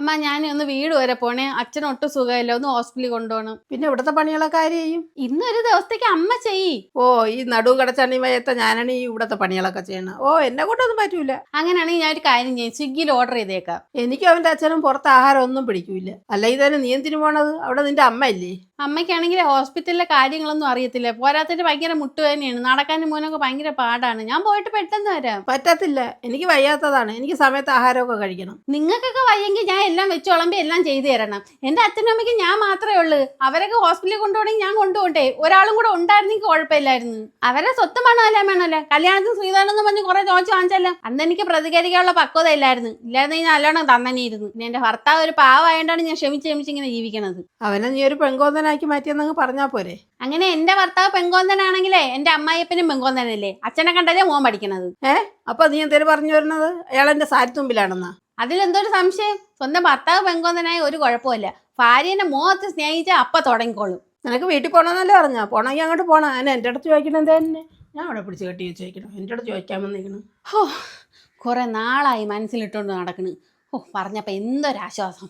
അമ്മ ഞാൻ ഒന്ന് വീട് വരെ പോണേ. അച്ഛൻ ഒട്ടും സുഖമില്ല. ഒന്ന് ഹോസ്പിറ്റലിൽ കൊണ്ടുപോകണം പിന്നെ ഇവിടുത്തെ പണികളൊക്കെ ആര് ചെയ്യും? ഇന്നൊരു ദിവസത്തേക്ക് അമ്മ ചെയ്യ്. ഓ ഈ നടുവ് കടച്ചണി വയത്തെ ഞാനാണ് ഈ ഇവിടുത്തെ പണികളൊക്കെ ചെയ്യണം ഓ എന്നെ കൊണ്ടൊന്നും പറ്റൂല. അങ്ങനെയാണെങ്കിൽ ഞാൻ ഒരു കാര്യം ചെയ്യും. സ്വിഗ്ഗിയിൽ ഓർഡർ ചെയ്തേക്കാം. എനിക്കും അവന്റെ അച്ഛനും പുറത്ത് ആഹാരം ഒന്നും പിടിക്കൂല. അല്ല തന്നെ നീ എന്തിനു പോണത്? അവിടെ നിന്റെ അമ്മ ഇല്ലേ? അമ്മയ്ക്കാണെങ്കിൽ ഹോസ്പിറ്റലിലെ കാര്യങ്ങളൊന്നും അറിയത്തില്ല. പോരാത്തിട്ട് ഭയങ്കര മുട്ടുവേദനയാണ് നടക്കാനും മോനൊക്കെ ഭയങ്കര പാടാണ്. ഞാൻ പോയിട്ട് പെട്ടെന്ന് വരാം. പറ്റത്തില്ല. എനിക്ക് വയ്യാത്തതാണ്. എനിക്ക് സമയത്ത് ആഹാരമൊക്കെ കഴിക്കണം. നിങ്ങൾക്കൊക്കെ വയ്യെങ്കിൽ ഞാൻ എല്ലാം വെച്ച് വിളമ്പി എല്ലാം ചെയ്തു തരണം. എന്റെ അച്ഛനും അമ്മയ്ക്ക് ഞാൻ മാത്രമേ ഉള്ളൂ. അവരൊക്കെ ഹോസ്പിറ്റലിൽ കൊണ്ടുപോകണമെങ്കിൽ ഞാൻ കൊണ്ടുപോട്ടെ ഒരാളും കൂടെ ഉണ്ടായിരുന്നെങ്കിൽ കുഴപ്പമില്ലായിരുന്നു. അവരെ സ്വത്ത് വേണമല്ലേ വേണമല്ലേ കല്യാണത്തിന് ശ്രീധാനെന്ന് പറഞ്ഞ് കുറെ ചോദിച്ചു വാങ്ങിച്ചല്ലോ. അന്ന് എനിക്ക് പ്രതികരിക്കാനുള്ള പക്വത ഇല്ലായിരുന്നു ഇല്ലായിരുന്നെങ്കിൽ ഞാൻ നല്ലോണം തന്നനെയിരുന്നു. പിന്നെ എന്റെ ഭർത്താവ് ഒരു പാവമായോണ്ടാണ് ഞാൻ ക്ഷമിച്ച് ക്ഷമിച്ച് ഇങ്ങനെ ജീവിക്കണത്. അവനെ നീ ഒരു പെങ്കോന്തനാക്കി മാറ്റിയെന്നങ്ങ് പറഞ്ഞാ പോരെ. അങ്ങനെ എന്റെ ഭർത്താവ് പെങ്കോന്തനാണെങ്കിലേ എന്റെ അമ്മായിയപ്പനും പെങ്കോന്തനല്ലേ? അച്ഛനെ കണ്ടല്ലേ മോൻ പഠിക്കണത്? ഏ? അപ്പൊ നീ എന്തേലും പറഞ്ഞു വരുന്നത്? അയാൾ എന്റെ സാരിത്തുമ്പിലാണെന്നാ അതിലെന്തൊരു സംശയം. സ്വന്തം ഭർത്താവ് പെങ്കോന്തനായ ഒരു കുഴപ്പമില്ല ഭാര്യനെ മോത്ത് സ്നേഹിച്ച അപ്പ തുടങ്ങിക്കോളും. നിനക്ക് വീട്ടിൽ പോകണമെന്നല്ലേ പറഞ്ഞാ? പോണെങ്കിൽ അങ്ങോട്ട് പോണം? അതിന് എന്റെ അടുത്ത് ചോദിക്കണം തന്നെ ഞാൻ അവിടെ പിടിച്ച് കെട്ടി ചോദിക്കണം എന്റെ അടുത്ത് ചോദിക്കാൻ വന്നിരിക്കണം ഹോ കുറെ നാളായി മനസ്സിലിട്ടുകൊണ്ട് നടക്കണ്. ഓ പറഞ്ഞപ്പോ എന്തൊരാശ്വാസം.